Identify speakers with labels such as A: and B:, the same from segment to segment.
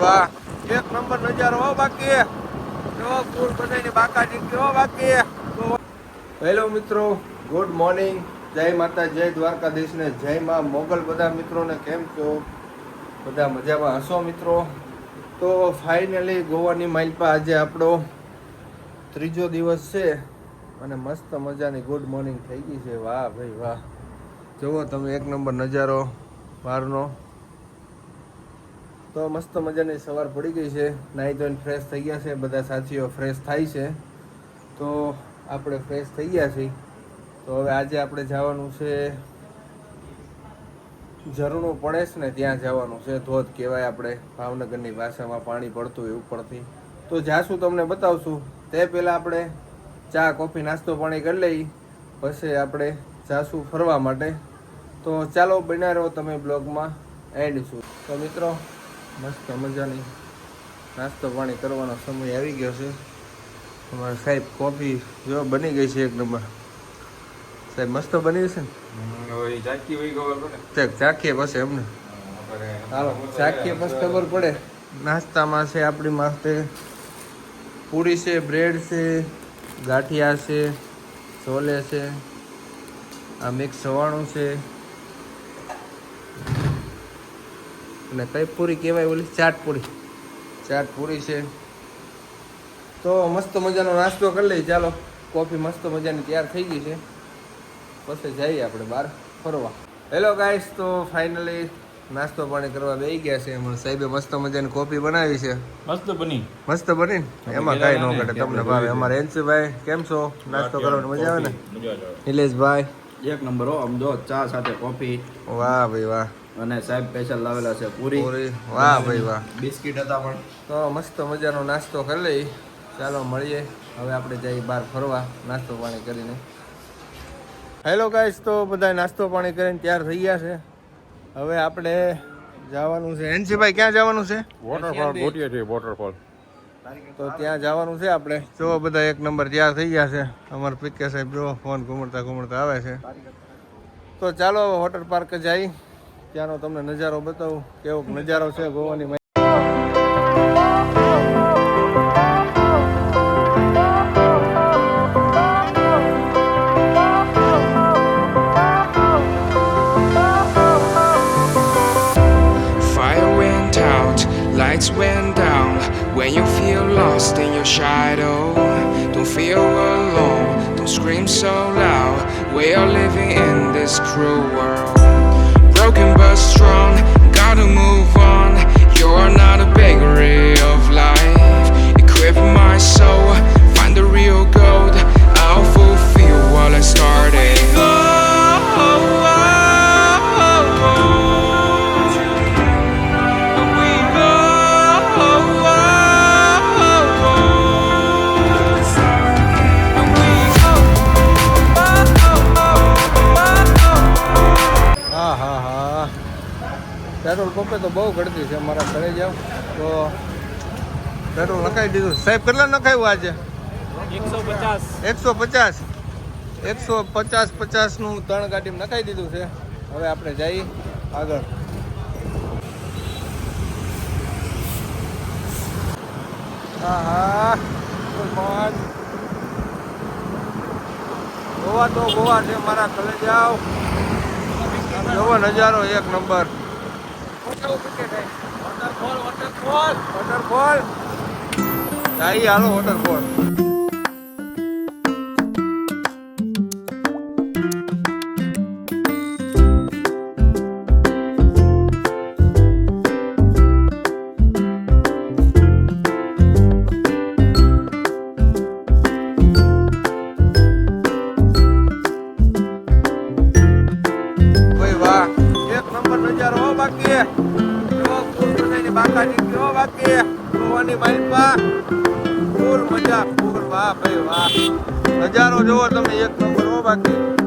A: વાહ. એક નંબર નજારો હો બાકી. જો ફૂલ બધાની બાકાજી કેવો બાકી. હેલો મિત્રો, ગુડ મોર્નિંગ. જય માતા, જય દ્વારકાધીશ ને જય માં મોગલ. બધા મિત્રોને કેમ છો? બધા મજામાં હશો મિત્રો? તો ફાઇનલી ગોવાની માઇલપા આજે આપણો ત્રીજો દિવસ છે અને મસ્ત મજાની ગુડ મોર્નિંગ થઈ ગઈ છે. વાહ ભાઈ વાહ. જુઓ તમે એક નંબર નજારો, બહારનો. તો મસ્ત મજાની સવાર પડી ગઈ છે. નાહી ધોઈને ફ્રેશ થઈ ગયા છે. બધા સાથીઓ ફ્રેશ થાય છે. તો આપણે ફ્રેશ થઈ ગયા છીએ. તો હવે આજે આપણે જવાનું છે. ઝરણું પડે છે ને ત્યાં જવાનું છે. ધોધ કહેવાય આપણે. ભાવનગરની ભાષામાં પાણી પડતું હોય ઉપરથી. તો જાશું તમને બતાવશું. તે પહેલાં આપણે ચા, કોફી, નાસ્તો પાણી કરી લઈ. પછી આપણે જાશું ફરવા માટે. તો ચાલો રહો તમે બ્લોગમાં. એન્ડ છું તો મિત્રો મસ્ત મજાની નાસ્તો પાણી કરવાનો સમય આવી ગયો છે. અમારે સાહેબ કોફી જો બની ગઈ છે એક નંબર સાહેબ મસ્ત બની છે ને? ચેક ચાખીએ પછી એમને. હાલો ચાખીએ પછી ખબર પડે. નાસ્તામાં છે આપણી માટે પૂરી છે બ્રેડ છે ગાંઠિયા છે છોલે છે આ મિક્સ સવાણું છે. અને કઈ પૂરી કહેવાય ઓલી ચાટ પૂરી ચાટ પૂરી છે. તો મસ્ત મજાનો નાસ્તો કરી લઈએ. ચાલો કોફી મસ્ત મજાની તૈયાર થઈ ગઈ છે. પછી જઈએ આપણે બહાર ફરવા. હેલો ગાઈસ તો ફાઇનલી નાસ્તો પાણી કરવા બેસી ગયા છે. એમાં સાહેબે મસ્ત મજાની કોફી બનાવી છે.
B: મસ્ત બની.
A: મસ્ત બની? એમાં કાંઈ ન ઘટે. તમને ભાવે. અમારે એનસીભાઈ કેમ છો? નાસ્તો કરવાની મજા આવે ને? નિલેશભાઈ.
C: એક નંબર હો આમ જો ચા સાથે કોફી.
A: વાહ ભાઈ વાહ.
C: અને સાહેબ સ્પેશિયલ લાવેલા છે પૂરી.
A: પૂરી. વાહ ભાઈ વાહ.
C: બિસ્કિટ હતા પણ.
A: તો મસ્ત મજાનો નાસ્તો કરી લઈ. ચાલો મળીએ. હવે આપણે જઈએ બહાર ફરવા. નાસ્તો પાણી કરીને. હેલો ગાઈસ તો બધા નાસ્તો પાણી કરીને તૈયાર થઈ ગયા છે. હવે આપણે જવાનું છે. એનસીભાઈ ક્યાં જવાનું છે?
B: વોટરફોલ ગોતીએ છે વોટરફોલ
A: તો ત્યાં જવાનું છે આપણે. જો બધા એક નંબર તૈયાર થઈ ગયા છે. અમારા પીકે સાહેબ જો ફોન ઘુમડતા ઘુમડતા આવે છે. તો ચાલો વોટર પાર્ક જઈ. ત્યાંનો તમને નજારો બતાવું કેવો નજારો છે ગોવાની
D: Fire went out, lights went down. When you feel lost in your shadow, don't feel alone, don't scream so loud. We are living in this cruel world. Broken but strong,
A: તો બહુ ગળતી છે મારા ઘરે જાવ તો પેટ્રોલ નખાઈ દીધું. સાહેબ કેટલા નખાયું આજે?
B: એકસો પચાસ.
A: એકસો પચાસ? એકસો પચાસ પચાસનું ત્રણ ગાડી નખાઈ દીધું છે. હવે આપણે જઈએ આગળ. હા ગોવા તો ગોવા છે મારા ઘરે જાઓ જોવો નજારો એક નંબર. વોટરફોલ વોટરફોલ જઈએ હાલો વોટરફોલ નજારો હો બાકી. જો ફૂલ બધાની બાકાજી કેવો બાકી. ગોવાની ફૂલ મજા, ફૂલ વાહ ભાઈ વાહ. નજારો જોવો તમે, એક નંબર હો બાકી.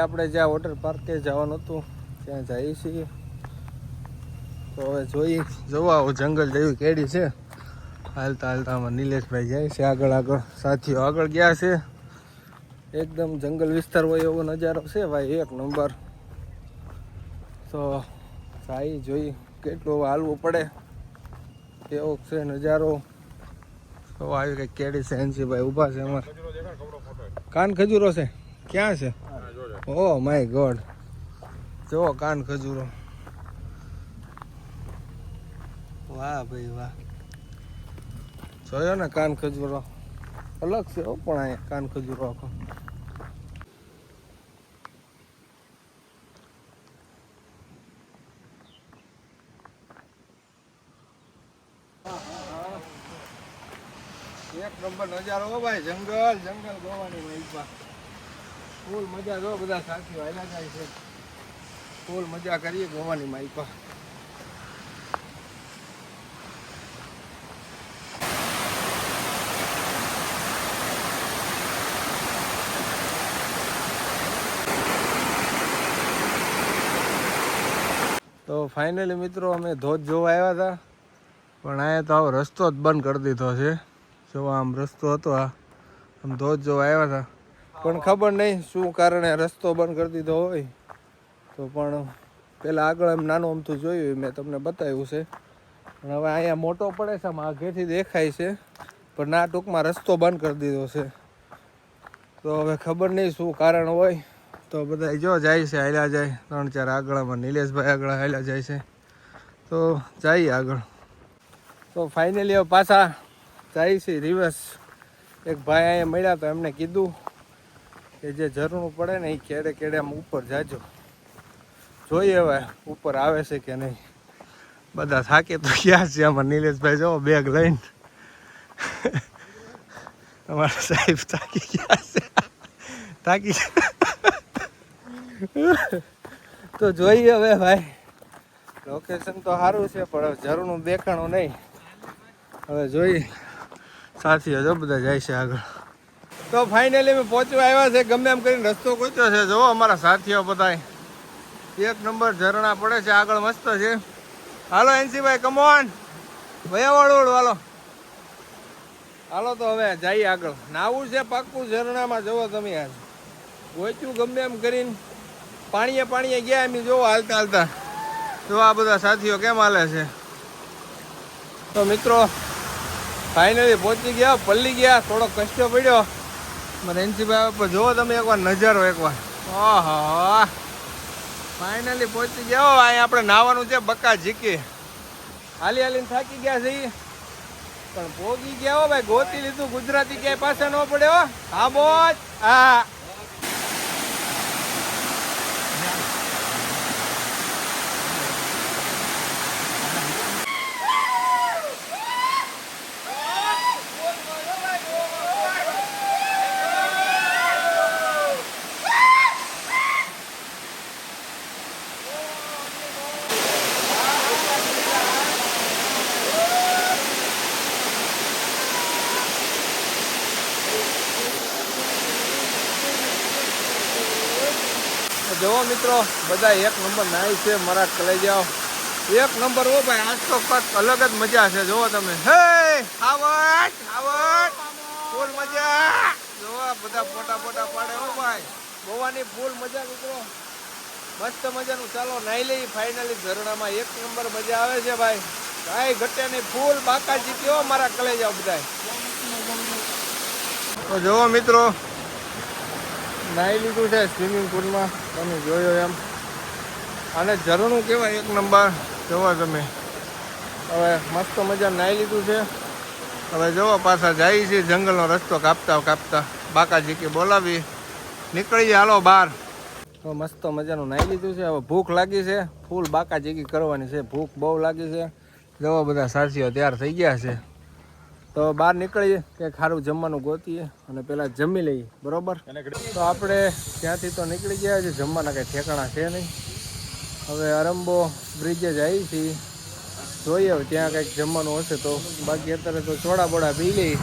A: આપણે જ્યાં વોટર પાર્કે જવાનું હતું, ત્યાં જઈએ છીએ. તો હવે જોઈએ જોવા જંગલ જેવી કેડી છે. હાલતા હાલતા આમાં નિલેશભાઈ જાય છે આગળ આગળ. સાથીઓ આગળ ગયા છે. એકદમ જંગલ વિસ્તાર હોય એવો નજારો છે ભાઈ, એક નંબર. તો જાય જોઈ કેટલું હાલવું પડે. એવો છે નજારો? તો આવી કંઈક કેડી છે એનસીભાઈ ઊભા છે અમારે. કાન ખજૂરો છે. ક્યાં છે? ઓ માય ગોડ જો કાન ખજૂરો. વાહ ભાઈ વાહ. જોયો ને કાન ખજૂરો? અલગ છે હો પણ અહીંયા કાન ખજૂરો આખો. એક નંબર નજારો ભાઈ. જંગલ જંગલ ગોવાની મહિપા ફૂલ મજા જો બધા સાથીઓ આવ્યા જાય છે. ફૂલ મજા કરીએ ગોવાની માઈપા તો ફાઇનલી મિત્રો અમે ધોધ જોવા આવ્યા હતા, પણ અહીંયા તો આવો રસ્તો જ બંધ કરી દીધો છે. જો આમ રસ્તો હતો આ. આમ ધોધ જોવા આવ્યા હતા. પણ ખબર નહીં શું કારણે રસ્તો બંધ કરી દીધો હોય. તો પણ પેલા આગળ એમ નાનું અમથું જોયું મેં તમને બતાવ્યું છે. પણ હવે અહીંયા મોટો પડે છે, આમ આગેથી દેખાય છે. પણ ના, ટૂંકમાં રસ્તો બંધ કરી દીધો છે. તો હવે ખબર નહીં શું કારણ હોય. તો બધા જો જાય છે, હાલ્યા જાય. ત્રણ ચાર આગળમાં નિલેશભાઈ આગળ હાલ્યા જાય છે. તો જઈએ આગળ. તો ફાઇનલી હવે પાછા જાય છે રિવર્સ એક ભાઈ અહીંયા મળ્યા તો એમને કીધું કે જે ઝરણું પડે ને એ કેડે કેડે આમ ઉપર જાજો. જોઈએ હવે ઉપર આવે છે કે નહીં. બધા થાકે તો ક્યાં છે આમાં? નિલેશભાઈ જો બેગ લઈને. અમારા સાહેબ થાકી ગયા છે. થાકી તો જોઈએ હવે ભાઈ. લોકેશન તો સારું છે, પણ ઝરણું દેખાણું નહીં. હવે જોઈએ. સાથીઓ જો બધા જાય છે આગળ. તો ફાઇનલી અમે પહોંચવા આવ્યા છે. ગમે એમ કરીને રસ્તો ગોચ્યો છે. જો અમારા સાથીઓ બધા એક નંબર ઝરણા પડે છે. આગળ મસ્ત છે. હાલો, એનસીભાઈ કમોન ભયાવાળું હાલો. હાલો તો હવે જઈએ આગળ. નાવું છે પાક્કું ઝરણામાં. જુઓ તમે આજ ગોચ્યું ગમે એમ કરીને. પાણીએ પાણીએ ગયા એમ જોવો હાલતા હાલતા. જો આ બધા સાથીઓ કેમ હાલે છે. તો મિત્રો ફાઇનલી પહોંચી ગયા. પલ્લી ગયા. થોડો કષ્ટ પડ્યો. મને એનસીભાઈ પર જુઓ તમે એકવાર નજારો એકવાર ઓહો. ફાઇનલી પહોંચી ગયા હો અહીંયા આપણે નાવાનું છે બક્કા ઝીકી. હાલી હાલીને થાકી ગયા છે પણ ભોગી ગયા હો ભાઈ, ગોતી લીધું, ગુજરાતી ક્યાંય પાસે ન પડ્યો હા. બોજ હા. મિત્રો બધા એક નંબર નાય છે મારા કલેજાઓ. જાઓ એક નંબર હો ભાઈ, આજ તો કંઈક અલગ જ મજા છે, જોવો તમે. હે આવટ આવટ ફૂલ મજા. જોવો બધા ફોટા ફોટા પાડે હો ભાઈ. ગોવાની ફૂલ મજા, મિત્રો. મસ્ત મજાનું. ચાલો, નાઈ લઈ ફાઇનલી ઝરણામાં. એક નંબર મજા આવે છે, ભાઈ. કાંઈ ઘટે નહીં ફૂલ બાકા જીત્યો મારા કલે જાઓ બધા તો જોવો મિત્રો, નાઈ લીધું છે સ્વિમિંગ પુલમાં. તમે જોયો એમ. અને ઝરણું કહેવાય એક નંબર. જોવા તમે. હવે મસ્ત મજા નાહી લીધું છે. હવે જોવો પાછા જાય છે જંગલનો રસ્તો કાપતા કાપતા. બાકાજી કે બોલાવી. નીકળી હાલો બહાર. તો મસ્ત મજાનું નાહી લીધું છે. હવે ભૂખ લાગી છે. ફૂલ બાકાજીકી કરવાની છે. ભૂખ બહુ લાગી છે. જવા બધા સાચીઓ તૈયાર થઈ ગયા છે. તો બહાર નીકળીએ કંઈક સારું જમવાનું ગોતીએ અને પહેલાં જમી લઈએ બરોબર? તો આપણે ત્યાંથી તો નીકળી ગયા છે જમવાના કંઈ ઠેકાણા છે નહીં. હવે અરંબો બ્રિજે જઈએ છીએ જોઈએ હવે ત્યાં કંઈક જમવાનું હશે તો. બાકી અત્યારે તો ચોડા બોડા પી લઈ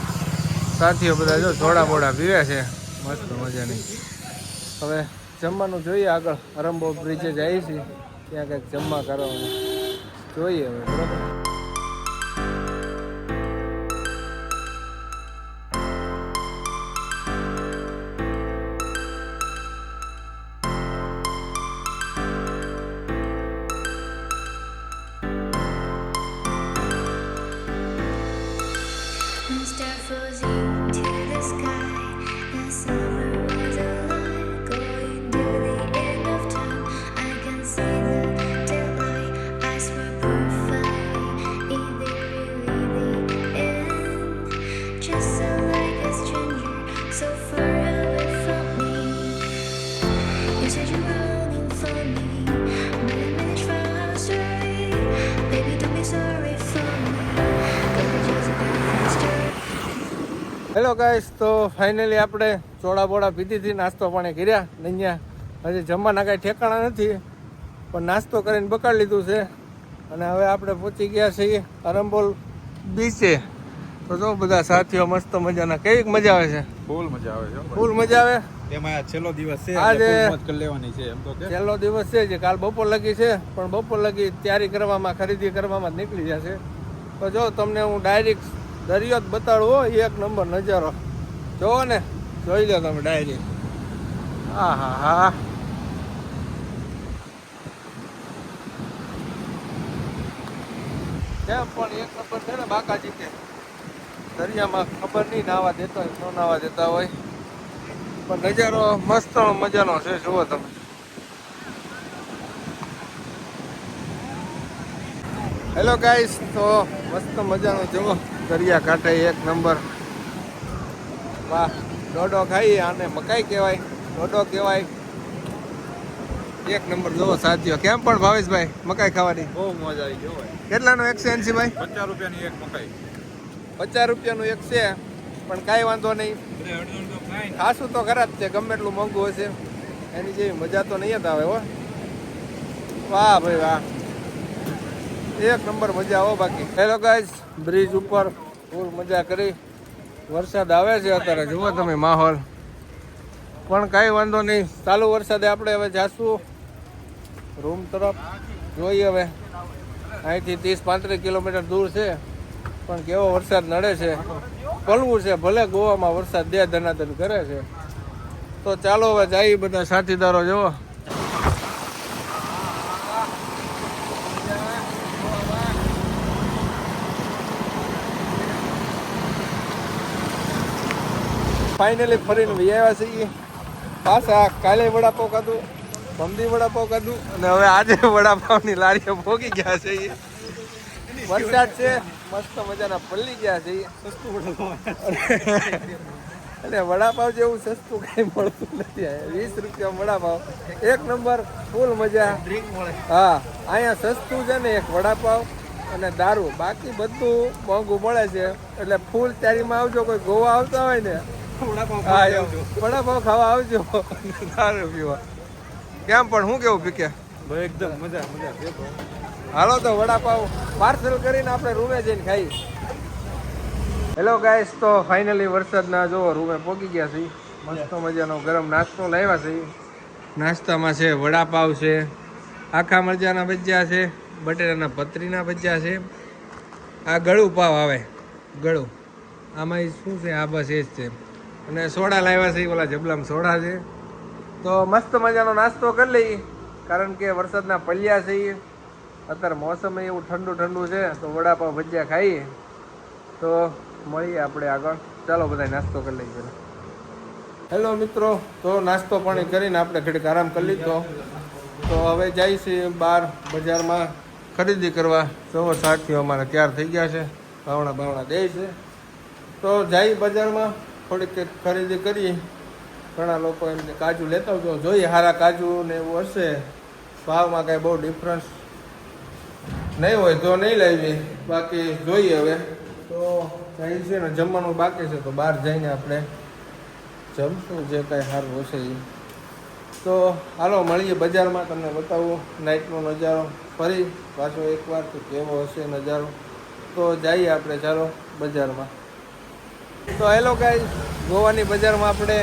A: સાથીઓ બધા જો ચોડા બોડા પીવે છે. મસ્ત મજાની. હવે જમવાનું જોઈએ આગળ. અરંબો બ્રિજે જઈએ છીએ ત્યાં કંઈક જમવા કરવાનું. જોઈએ હવે બરાબર? ગાઈસ તો ફાઇનલી આપણે ચોળા બોળા પીધીથી નાસ્તો પાણી કર્યા અહીંયા હજી જમવાના કાંઈ ઠેકાણા નથી પણ નાસ્તો કરીને બકાડી લીધું છે. અને હવે આપણે પહોંચી ગયા છીએ અરંબોલ બીચે તો જો બધા સાથીઓ મસ્ત મજાના કેવી મજા આવે છે?
B: ફૂલ મજા આવે છે
A: ફૂલ મજા આવે?
B: એમાં છેલ્લો દિવસ છે
A: આજે-
B: લેવાની છે એમ તો કે.
A: છેલ્લો દિવસ છે જે કાલ બપોર લગી છે પણ બપોર લગી તૈયારી કરવામાં ખરીદી કરવામાં નીકળી જશે તો જો તમને હું ડાયરેક્ટ દરિયો જ બતાડું એક નંબર નજારો. જોવો ને, જોઈ લો તમે ડાયરી. હા હા. હા કેમ પણ એક નંબર છે ને બાકાજી કે. દરિયામાં ખબર નહીં, નાવા દેતા હોય, ન નાવા દેતા હોય. પણ નજારો મસ્ત મજાનો છે, જુઓ તમે. હેલો ગાઈસ તો મસ્ત મજાનો જુઓ. દરિયા કાંઠે એક નંબર. વાહ ડોડો ખાઈ આને મકાઈ કહેવાય. ડોડો કહેવાય. એક નંબર જુઓ સાથીઓ કેમ પણ ભાવેશભાઈ મકાઈ ખાવાની?
B: બહુ મજા આવી ગયો
A: કેટલાનો એક છે એનસી ભાઈ
B: પચાસ રૂપિયાની એક મકાઈ.
A: પચાસ રૂપિયાનું એક છે પણ કાંઈ વાંધો નહીં. ખાસું તો ખરા જ છે ગમે એટલું મોંઘું હશે. એની જેવી મજા તો નહીં જ આવે હો. વાહ ભાઈ વાહ. એક નંબર મજા આવો બાકી. હેલો ગાઈઝ બ્રિજ ઉપર ફૂલ મજા કરી. વરસાદ આવે છે અત્યારે, જુઓ તમે માહોલ. પણ કાંઈ વાંધો નહીં, ચાલુ વરસાદે આપણે હવે જાશું. રૂમ તરફ જોઈએ હવે. અહીંથી ત્રીસ પાંત્રીસ કિલોમીટર દૂર છે, પણ કેવો વરસાદ નડે છે. પલવું છે, ભલે ગોવામાં વરસાદ દે, ધનાધન કરે છે. તો ચાલો હવે જઈએ બધા સાથીદારો, જુઓ. ફાઇનલી ફરીને વી આવ્યા છીએ પાછા કાલે વડાપાવ ખાધું બમદી વડાપાવ ખાધું અને હવે આજે વડાપાવની લારીએ ભોગી ગયા છે વરસાદ છે મસ્ત મજાના પલ્લી ગયા છે અને વડાપાવ. જેવું સસ્તું કઈ મળતું નથી વીસ રૂપિયા વડાપાવ. એક નંબર ફૂલ મજા. હા અહીંયા સસ્તું છે ને એક વડાપાવ અને દારૂ. બાકી બધું મોંઘું મળે છે. એટલે ફૂલ તૈયારીમાં આવજો કોઈ ગોવા આવતા હોય ને. વડાપાવ ખાવા આવજો. દારૂ પીવા. કેમ પણ હું કેવું પીકે?
B: એકદમ મજા મજા.
A: હાલો તો વડાપાવ પાર્સલ કરીને આપણે રૂમે જઈને ખાઈ. હેલો ગાઈસ તો ફાઇનલી વરસાદના જો રૂમે પહોંચી ગયા છે મસ્ત મજાનો ગરમ નાસ્તો લાવ્યા છે નાસ્તામાં છે વડાપાવ છે આખા મરચાના ભજીયા છે બટેટાના પતરીના ભજીયા છે. આ ગળું પાવ આવે. ગળું. આમાં શું છે? આ બસ એ જ છે. અને સોડા લાવ્યા છે ઓલા જબલામાં સોડા છે. તો મસ્ત મજાનો નાસ્તો કરી લઈએ. કારણ કે વરસાદના પલ્યા છે અત્યારે મોસમ એવું ઠંડુ ઠંડુ છે તો વડાપાવ ભજીયા ખાઈએ. તો મળીએ આપણે આગળ. ચાલો બધા નાસ્તો કરી લઈએ પહેલાં. હેલો મિત્રો તો નાસ્તો પાણી કરીને આપણે ઘડીક આરામ કરી લીધો. તો હવે જાય છે બહાર બજારમાં ખરીદી કરવા. સૌ સાથીઓ અમારા તૈયાર થઈ ગયા છે. ભાવણા બાવણા દે છે. તો જઈ બજારમાં. થોડીક ખરીદી કરી. ઘણા લોકો એમને કાજુ લેતા આવજો જોઈએ સારા કાજુ ને એવું હશે. ભાવમાં કાંઈ બહુ ડિફરન્સ નહીં હોય તો નહીં લાવી, બાકી જોઈએ હવે. તો જાય છે ને જમવાનું બાકી છે, તો બહાર જઈને આપણે જમશું, જે કાંઈ સારું હશે એ તો હાલો, મળીએ બજારમાં, તમને બતાવું. નાઇટનો નજારો, ફરી પાછો એકવાર તો કેવો હશે નજારો. તો જઈએ આપણે, ચાલો, બજારમાં. તો હેલો ગાઈ ગોવાની બજારમાં આપણે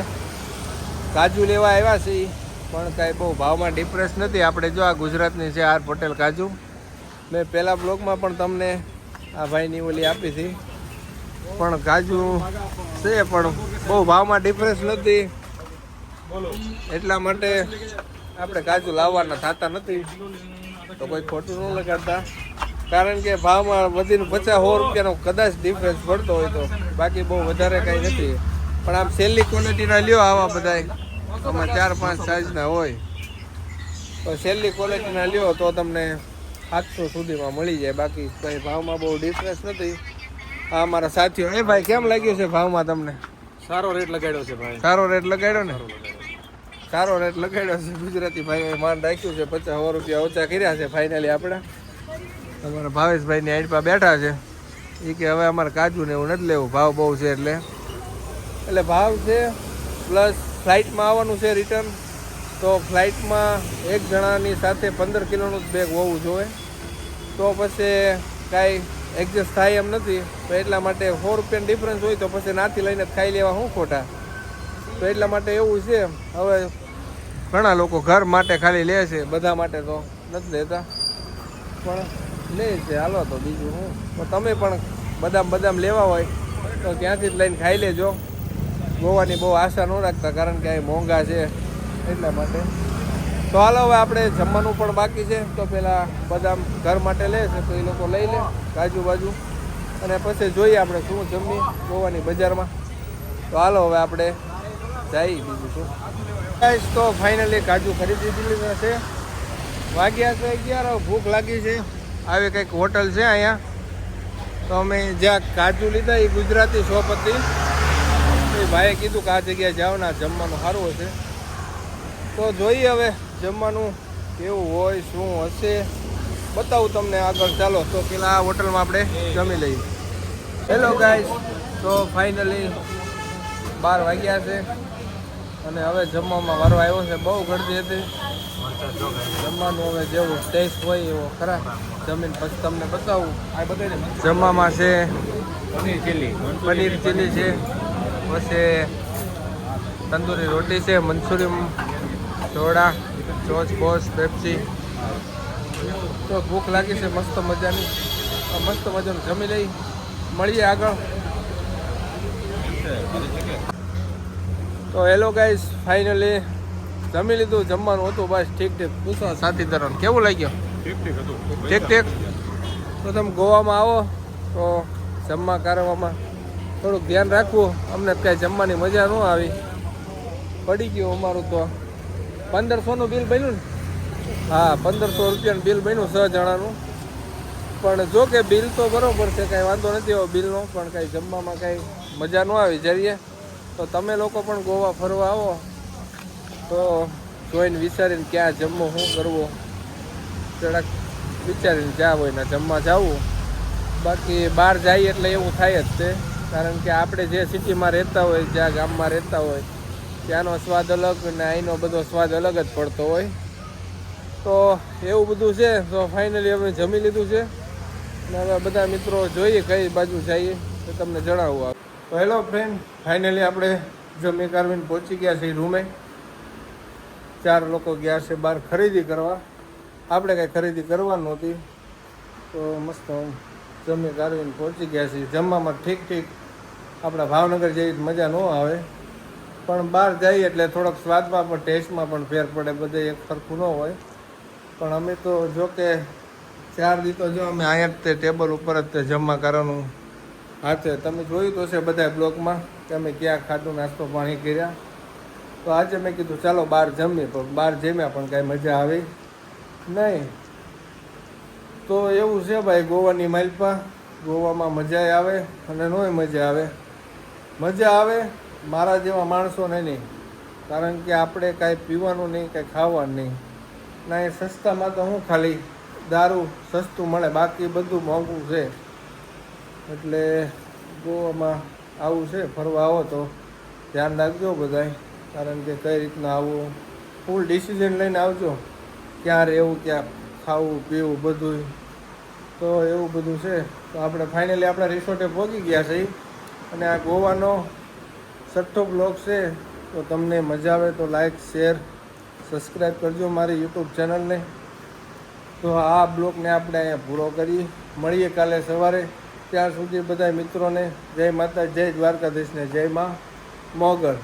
A: કાજુ લેવા આવ્યા છીએ. પણ કાંઈ બહુ ભાવમાં ડિપ્રેસ નથી. આપણે જો આ ગુજરાતની છે આર પટેલ કાજુ. મેં પહેલાં બ્લોગમાં પણ તમને આ ભાઈની ઓલી આપી હતી. પણ કાજુ છે, પણ બહુ ભાવમાં ડિફરન્સ નથી. એટલા માટે આપણે કાજુ લાવવાના થતા નથી. તો કોઈ ખોટું ન લગાડતા. કારણ કે ભાવમાં વધીને પચાસ સો રૂપિયાનો કદાચ ડિફરન્સ પડતો હોય તો બાકી બહુ વધારે કાંઈ નથી. પણ આમ છેલ્લી ક્વોલિટીના લ્યો આવા બધાય. આમાં ચાર પાંચ સાઇઝના હોય. તો છેલ્લી ક્વોલિટીના લ્યો તો તમને સાતસો સુધીમાં મળી જાય. બાકી કંઈ ભાવમાં બહુ ડિફરન્સ નથી. આ મારા સાથીઓ એ ભાઈ કેમ લાગ્યું છે ભાવમાં તમને?
B: સારો રેટ લગાડ્યો છે ભાઈ.
A: સારો રેટ લગાડ્યો ને? સારો રેટ લગાડ્યો છે ગુજરાતી ભાઈ માન રાખ્યું છે પચાસ સો રૂપિયા ઓછા કર્યા છે. ફાઇનલી આપણે. અમારા ભાવેશભાઈની આઈડ બેઠા છે. એ કે હવે અમારે કાજુ ને એવું નથી લેવું, ભાવ બહુ છે એટલે. એટલે ભાવ છે પ્લસ ફ્લાઇટમાં આવવાનું છે રિટર્ન તો ફ્લાઇટમાં એક જણાની સાથે પંદર કિલોનું જ બેગ હોવું જોઈએ. તો પછી કાંઈ એડજસ્ટ થાય એમ નથી, તો એટલા માટે સો રૂપિયાનો ડિફરન્સ હોય તો પછી નાથી લઈને ખાઈ લેવા શું ખોટા? તો એટલા માટે એવું છે, હવે ઘણા લોકો ઘર માટે ખાલી લે છે, બધા માટે તો નથી લેતા. પણ લે છે, હાલો તો બીજું હું. તો તમે પણ બદામ બદામ લેવા હોય તો ત્યાંથી જ લઈને ખાઈ લેજો. ગોવાની બહુ આશા ન રાખતા, કારણ કે અહીં મોંઘા છે એટલા માટે. તો હાલો હવે આપણે જમવાનું પણ બાકી છે. તો પહેલાં બદામ ઘર માટે લે છે, તો એ લોકો લઈ લે કાજુ બાજુ. અને પછી જોઈએ આપણે શું જમીએ ગોવાની બજારમાં. તો હાલો હવે આપણે જઈ બીજું શું. તો ફાઇનલી કાજુ ખરીદી લીધા છે. વાગ્યા છે અગિયાર ભૂખ લાગી છે. આવી કંઈક હોટલ છે અહીંયા. તો અમે જ્યાં કાજુ લીધા એ ગુજરાતી શોપ હતી. એ ભાઈએ કીધું કે આ જગ્યાએ જાઓ ને જમવાનું સારું હશે. તો જોઈએ હવે જમવાનું કેવું હોય, શું હશે. બતાવું તમને આગળ. ચાલો, તો પેલા આ હોટલમાં આપણે જમી લઈએ. હેલો ગાઈસ તો ફાઇનલી બાર વાગ્યા છે. અને હવે જમવામાં વારો આવ્યો છે. બહુ ગળદી હતી. જમવાનું હવે જેવું ટેસ્ટ હોય એવો ખરા. જમીન પછી તમને બતાવું. જમવામાં છે
B: પનીર ચીલી
A: પનીર ચીલી છે પછી તંદૂરી રોટી છે મંચુરિયમ સોડા ચોચ બોસ પેપ્સી. તો ભૂખ લાગી છે મસ્ત મજાની. મસ્ત મજાનું જમી લઈ મળીએ આગળ. તો હેલો ગાઈઝ ફાઇનલી જમી લીધું જમવાનું હતું બસ ઠીક ઠીક. પૂછો સાથી ધરણ કેવું લાગ્યું?
B: ઠીક ઠીક હતું
A: ઠીક ઠીક. તો તમે ગોવામાં આવો તો જમવા કરવામાં થોડુંક ધ્યાન રાખવું. અમને ક્યાંય જમવાની મજા ન આવી. પડી ગયું અમારું તો. પંદરસોનું બિલ બન્યું ને? હા પંદરસો રૂપિયાનું બિલ બન્યું છ જણાનું. પણ જો કે બિલ તો બરાબર છે કાંઈ વાંધો નથી એવો બિલનો પણ કાંઈ જમવામાં કાંઈ મજા ન આવી જરીએ. તો તમે લોકો પણ ગોવા ફરવા આવો. તો જોઈને વિચારીને ક્યાં જમવું, શું કરવું? જરાક વિચારીને જ્યાં હોય ને જમવા જવું. બાકી બહાર જઈએ એટલે એવું થાય જ તે કારણ કે આપણે જે સિટીમાં રહેતા હોય, જ્યાં ગામમાં રહેતા હોય, ત્યાંનો સ્વાદ અલગ ને અહીંનો બધો સ્વાદ અલગ જ પડતો હોય. તો એવું બધું છે. તો ફાઇનલી અમે જમી લીધું છે. ને હવે બધા મિત્રો જોઈએ કઈ બાજુ જઈએ તો તમને જણાવું. તો હેલો ફ્રેન્ડ ફાઇનલી આપણે જમી કારવીને પહોંચી ગયા છીએ રૂમે. ચાર લોકો ગયા છે બહાર ખરીદી કરવા. આપણે કાંઈ ખરીદી કરવાની નહોતી. તો મસ્ત જમી ગાળવીને પહોંચી ગયા છીએ. જમવામાં ઠીક ઠીક આપણા ભાવનગર જેવી મજા ન આવે. પણ બહાર જઈએ એટલે થોડોક સ્વાદમાં પણ ટેસ્ટમાં પણ ફેર પડે, બધે એક સરખું ન હોય. પણ અમે તો જો કે ચાર દીતો જો અમે અહીંયા તે ટેબલ ઉપર જ તે જમવા કરવાનું હાથે. તમે જોયું તો છે બધા બ્લોકમાં કે અમે ક્યાં ખાધું, નાસ્તો પાણી કર્યા. તો આજે મેં કીધું, ચાલો બહાર જમીએ. પણ બહાર જમ્યા પણ કાંઈ મજા આવી નહીં. તો એવું છે ભાઈ, ગોવાની માલપા, ગોવામાં મજા આવે અને નોય મજા આવે. મજા આવે મારા જેવા માણસોને નહીં, કારણ કે આપણે કાંઈ પીવાનું નહીં, કાંઈ ખાવાનું નહીં. ના, એ સસ્તામાં તો હું ખાલી દારૂ સસ્તું મળે, બાકી બધું મોંઘું છે. એટલે ગોવામાં આવું છે, ફરવા આવો તો ધ્યાન રાખજો બધાય. કારણ કે કઈ રીતના આવવું ફૂલ ડિસિઝન લઈને આવજો. ક્યાં રહેવું ક્યાં ખાવું, પીવું બધું તો એવું બધું છે. તો આપણે ફાઇનલી આપણા રિસોર્ટે પહોંચી ગયા છીએ. અને આ ગોવાનો છઠ્ઠો બ્લોગ છે. તો તમને મજા આવે તો લાઈક શેર સબસ્ક્રાઈબ કરજો મારી યુટ્યુબ ચેનલને તો આ બ્લોગને આપણે અહીંયા પૂરો કરીએ. મળીએ કાલે સવારે. ત્યાં સુધી બધા મિત્રોને જય માતા, જય દ્વારકાધીશને જય મા મોગલ.